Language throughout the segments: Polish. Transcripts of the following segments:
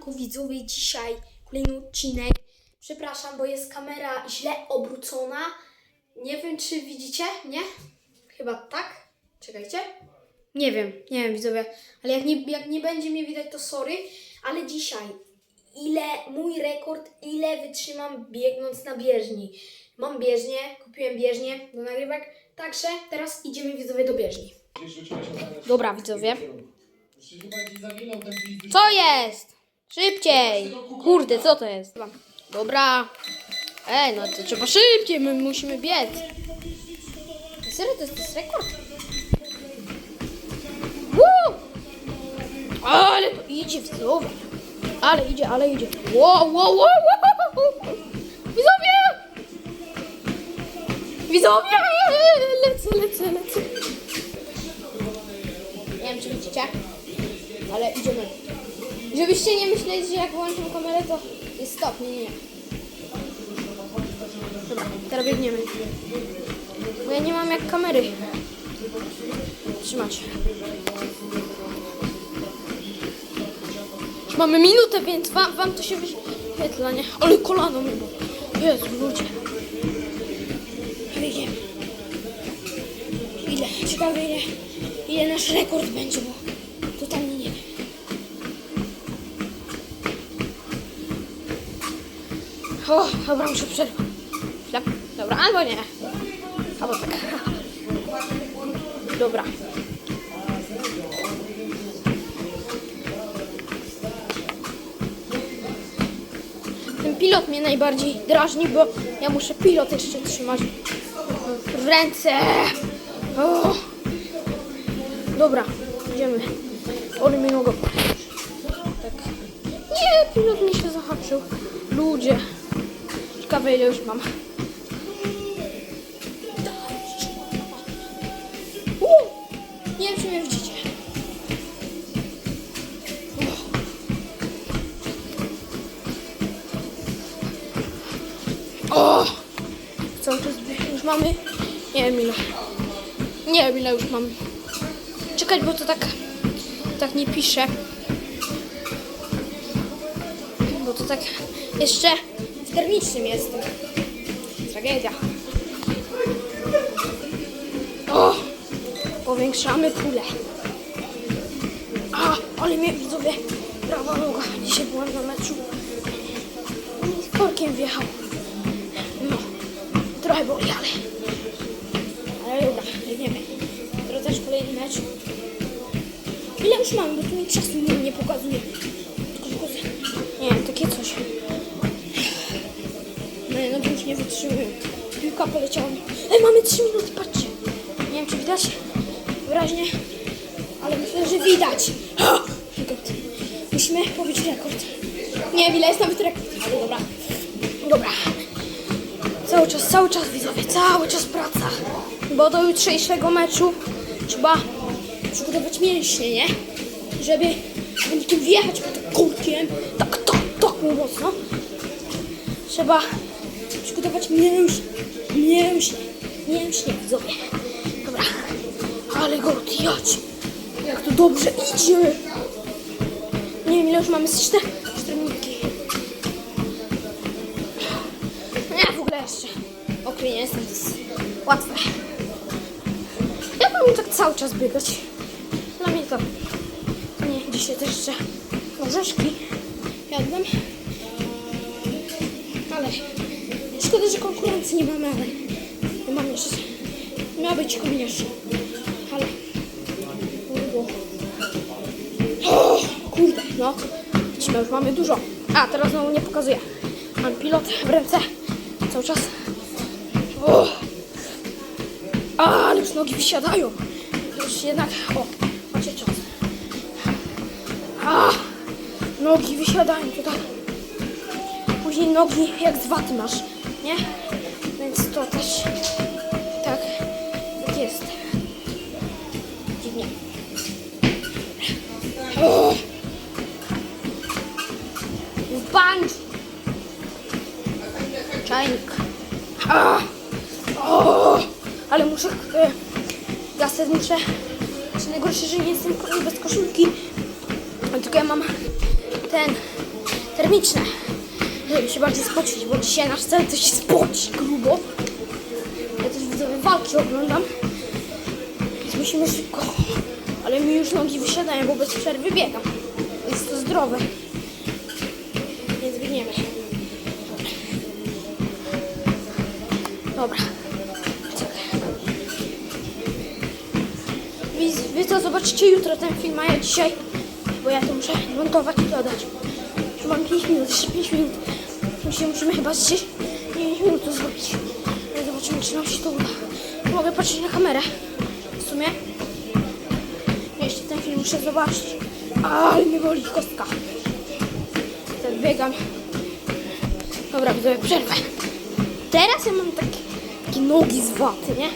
Ku widzowie, dzisiaj kolejny odcinek. Przepraszam, bo jest kamera źle obrócona. Nie wiem, czy widzicie? Nie? Chyba tak? Czekajcie. Nie wiem, nie wiem, widzowie. Ale jak nie, jak nie będzie mnie widać, to sorry. Ale dzisiaj, ile mój rekord, ile wytrzymam biegnąc na bieżni. Mam bieżnię, kupiłem bieżnię do nagrywek. Także teraz idziemy widzowie do bieżni. Dobra, widzowie. Co jest? Szybciej! Kurde, co to jest? Dobra. Ej, no to trzeba szybciej, my musimy biec. Serio, to jest, to jest rekord? Woo! Ale to idzie widzowie. Ale idzie, ale idzie. Wow, wow, wow, wow. Widzowie! Widzowie! Lecę, lecę, lecę. Nie wiem, czy widzicie, ale idziemy. Żebyście nie myśleli, że jak włączam kamerę, to jest stop. Nie, nie. Dobra, teraz biegniemy. Bo ja nie mam jak kamery trzymać. Już mamy minutę, więc wam, wam to się wyświetla, nie? Ale kolano mi było. Jezu, ludzie. Biegniemy. Ile? Ciekawe ile, ile nasz rekord będzie, bo totalnie nie wiem. O, dobra, muszę przerwać. Dobra, albo nie. Albo tak. Dobra. Ten pilot mnie najbardziej drażni, bo ja muszę pilot jeszcze trzymać w ręce. O. Dobra, idziemy. One mnie mogą. Tak. Nie, pilot mi się zahaczył. Ludzie. Ciekawe ile już mam. Nie wiem, czy mnie widzicie. O! Cały czas już mamy. Nie wiem. Nie wiem już mamy. Czekać, bo to tak. Tak nie pisze. Bo to tak jeszcze w termicznym jestem. Tragedia. O! Powiększamy pulę. A, ale mnie widzowie, prawa noga. Dzisiaj byłam na meczu. I korkiem wjechał. No, trochę boli, ale... Ale dobra, biegniemy. Teraz też kolejny mecz. Ile już mamy, bo tu mi czasu nie, nie pokazuje. Tylko, tylko, nie takie coś. Moje nogi już nie wytrzymują. Piłka poleciała mi. Ej, mamy 3 minuty, patrzcie. Nie wiem, czy widać wyraźnie, ale myślę, że widać. Rekord. Musimy pobić rekord. Nie wiem, ile jest nawet rekord, ale dobra. Dobra. Cały czas, cały czas widzowie, cały czas praca. Bo do jutrzejszego meczu trzeba przygotować mięśnie, nie? Żeby wynikiem wjechać pod kółkiem, tak, tak, tak mocno. Trzeba przygotować mięśnie, mięśnie, mięśnie, widzowie. Dobra, ale go odjać. Jak to dobrze idzie. Nie wiem, ile już mamy z cztery, cztery minutki. Nie, w ogóle jeszcze. Okej, nie jestem, to jest łatwe. Ja mam tak cały czas biegać. Dla mnie to. Nie, dzisiaj też jeszcze orzeszki jadłem. Ale szkoda, że konkurencji nie mamy, ale nie mam jeszcze. Miała być kombinacja. Ale było. Kurde, no. Widzimy, już mamy dużo. A, teraz znowu nie pokazuję. Mam pilot w ręce cały czas. O. A, ale już nogi wysiadają. Już jednak, o, macie czas. A, nogi wysiadają tutaj. Później nogi jak z waty masz, nie? Więc to też tak, jest. Dziwnie. O! W bank! Czajnik. Ale muszę. Ja sobie muszę. Najgorsze, że nie jestem bez koszulki. Tylko ja mam ten termiczne, żeby się bardziej spocić, bo dzisiaj nasz cel to się spoci grubo. Ja też widzowie walki oglądam, więc musimy szybko. Ale mi już nogi wysiadają, bo bez przerwy biegam. Jest to zdrowe. Więc biegniemy. Dobra. Wy to zobaczycie jutro ten film, a ja dzisiaj, bo ja to muszę montować i dodać. Już mam 5 minut, jeszcze 5 minut. Musimy, musimy chyba z 10 minut to zrobić. Zobaczymy, czy nam się to uda. Mogę patrzeć na kamerę. W sumie. Jeszcze ten film muszę zobaczyć. Ale mnie boli kostka. Tak biegam. Dobra, widzowie, przerwę. Teraz ja mam takie, takie nogi z waty, nie?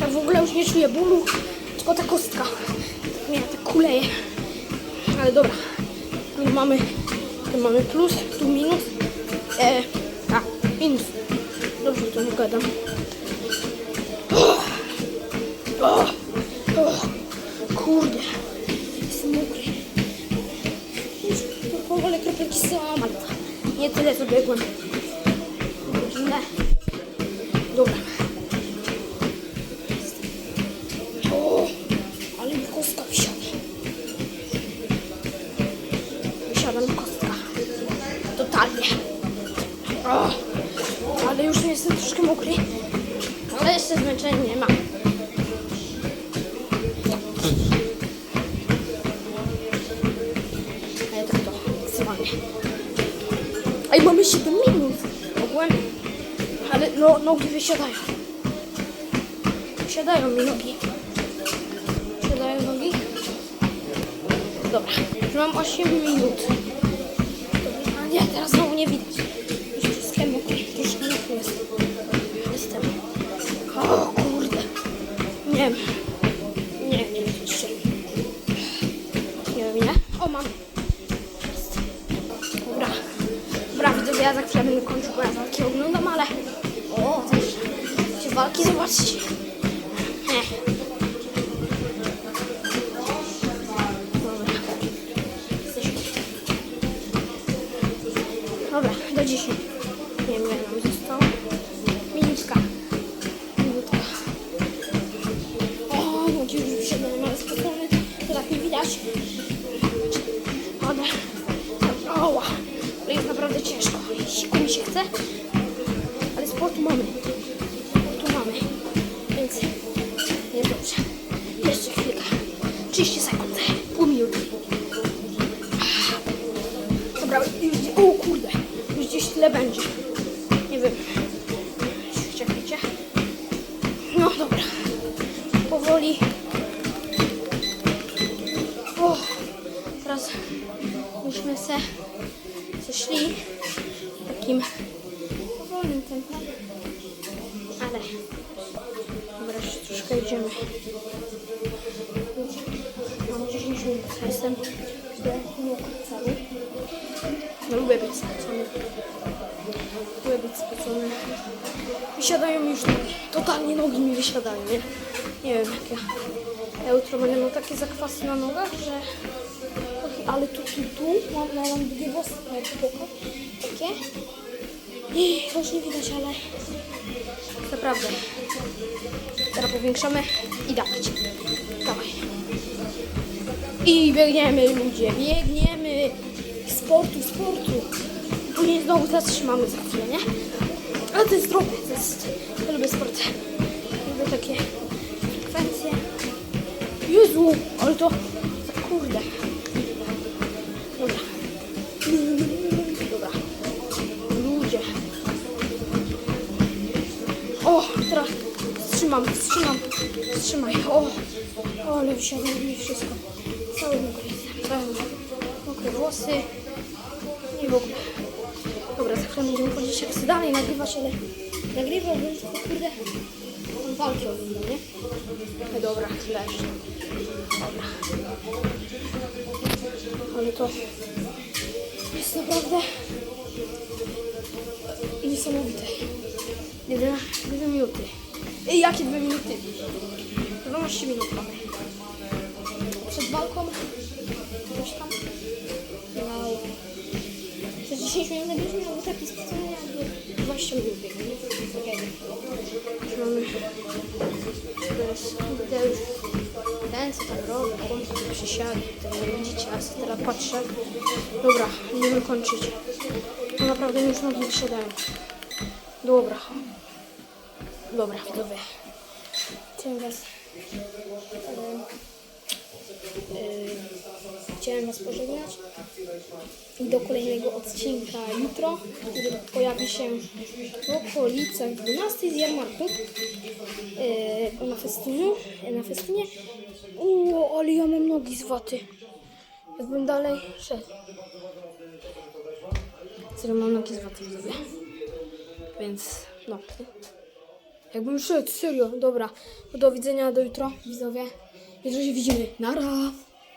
Ja w ogóle już nie czuję bólu, tylko ta kostka. Tak mnie tak kuleje. Ale dobra. Tu mamy, tu mamy plus, tu minus. E, a, minus. Dobrze to nie gadam. O, o, kurde. Jestem mokry. Powolę kropelki sama. Nie tyle co biegłem. Godzinę. Jestem troszkę mokry. Ale jeszcze zmęczenia nie ma. A ja tak to maksymalnie. Ej, mamy 7 minut. Ogółem. Ale no, nogi wysiadają. Wysiadają mi nogi. Wysiadają nogi. Dobra, już mam 8 minut. Dobra, nie, teraz znowu nie widać. O, mam. Dobra. Dobra, widzowie, ja za chwilę będę kończył, bo ja walki oglądam, ale... O, też się walki zobaczcie. Nie. Dobra. Do 10. Nie wiem, ile nam zostało. Minutka. Minutka. O, nogi już wysiadają, ale spokojnie. To tak nie widać. Naprawdę ciężko. Siku mi się chce. Ale sportu mamy. Sportu mamy. Więc jest dobrze. Jeszcze chwilkę. 30 sekund. Pół minuty. Dobra, już, o kurde. Już gdzieś tyle będzie. Nie wiem. Czekajcie. No dobra. Powoli. O, teraz myśmy se, se szli takim powolnym tempem. Ale dobra, jeszcze troszkę idziemy. Mam 10 minut. Jestem cały. No, lubię być spocony. Lubię być spocony. Wysiadają już nogi. Totalnie nogi mi wysiadają, nie? Nie wiem jak ja. Ja jutro będę miał takie zakwasy na nogach, że... Ale tu, tu, tu mam, mam, ale tu boku. Takie. I już nie widać, ale... Naprawdę. Teraz powiększamy i dawać. Dawaj. I biegniemy ludzie, biegniemy. Sportu, sportu. Później znowu zatrzymamy za chwilę, nie? Ale to jest zdrowe, to jest... Ja lubię sport. Lubię takie frekwencje. Jezu, ale to... wstrzymam, wstrzymam, wstrzymaj. O, o ale wysiadło mi wszystko. Cały mokry cały mokre włosy. I w ogóle. Dobra, za chwilę będziemy chodzić jak dalej nagrywać, ale nagrywałbym tylko kurde mam walki oglądam, nie? No dobra, leż. Dobra. Ale to jest naprawdę niesamowite. Jeden, dwie minuty. Ej, jakie dwie minuty? 12 minut mamy. Przed walką coś tam. Wow. Przecież 10 minut nagraliśmy, albo taki specjalny jakby 20 minut biegnie. Już mamy... To już ten, co tam robi, w końcu tu przysiadł, nie widzicie, a teraz patrzę. Dobra, będziemy kończyć. No naprawdę już nogi wysiadają. Dobra. Dobra, widzowie. Chciałem was... Yy, yy, chciałem was pożegnać. I do kolejnego odcinka jutro, który pojawi się w okolicach 12 z jarmarku yy, na festynie. Na festynie. Uuu, ale ja mam nogi z waty. Jakbym dalej szedł. Serio mam nogi z waty widzowie. Więc no. Jakbym szedł, serio, dobra. Do widzenia, do jutro, widzowie. Jutro się widzimy. Nara!